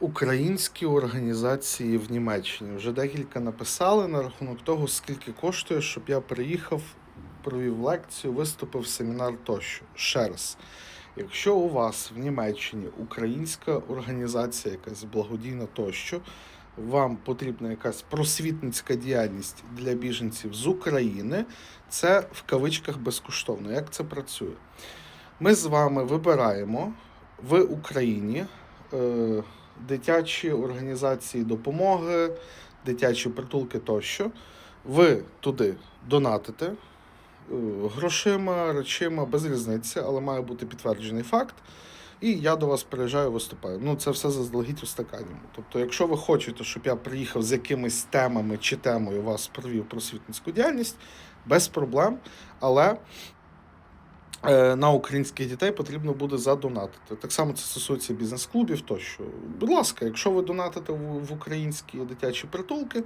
Українські організації в Німеччині вже декілька написали на рахунок того, скільки коштує, щоб я приїхав, провів лекцію, виступив семінар тощо. Ще раз, якщо у вас в Німеччині українська організація, якась благодійна тощо, вам потрібна якась просвітницька діяльність для біженців з України, це в кавичках безкоштовно. Як це працює? Ми з вами вибираємо в Україні е, дитячі організації допомоги, дитячі притулки тощо. Ви туди донатите е, грошима, речима, без різниці, але має бути підтверджений факт. І я до вас приїжджаю, виступаю. Ну, це все заздалегідь у стакані. Тобто, якщо ви хочете, щоб я приїхав з якимись темами чи темою вас провів просвітницьку діяльність, без проблем. Але на українських дітей потрібно буде задонатити. Так само це стосується бізнес-клубів тощо. Будь ласка, якщо ви донатите в, українські дитячі притулки,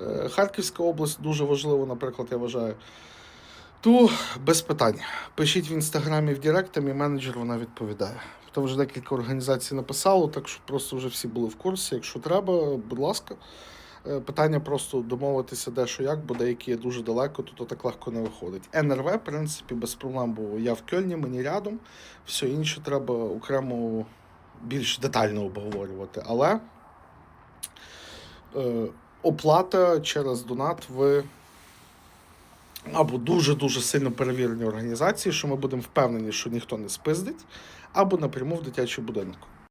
е, Харківська область дуже важливо, наприклад, я вважаю. То без питань. Пишіть в інстаграмі в Директ, мій менеджер вона відповідає. То вже декілька організацій написало, так що просто вже всі були в курсі. Якщо треба, будь ласка. Е, Питання просто домовитися де що як, бо деякі є дуже далеко, то, то так легко не виходить. НРВ, в принципі, без проблем, бо я в Кельні, мені рядом. Все інше треба окремо більш детально обговорювати. Але е, оплата через донат в або дуже-дуже сильно перевірені організації, що ми будемо впевнені, що ніхто не спиздить, або напряму в дитячий будинок.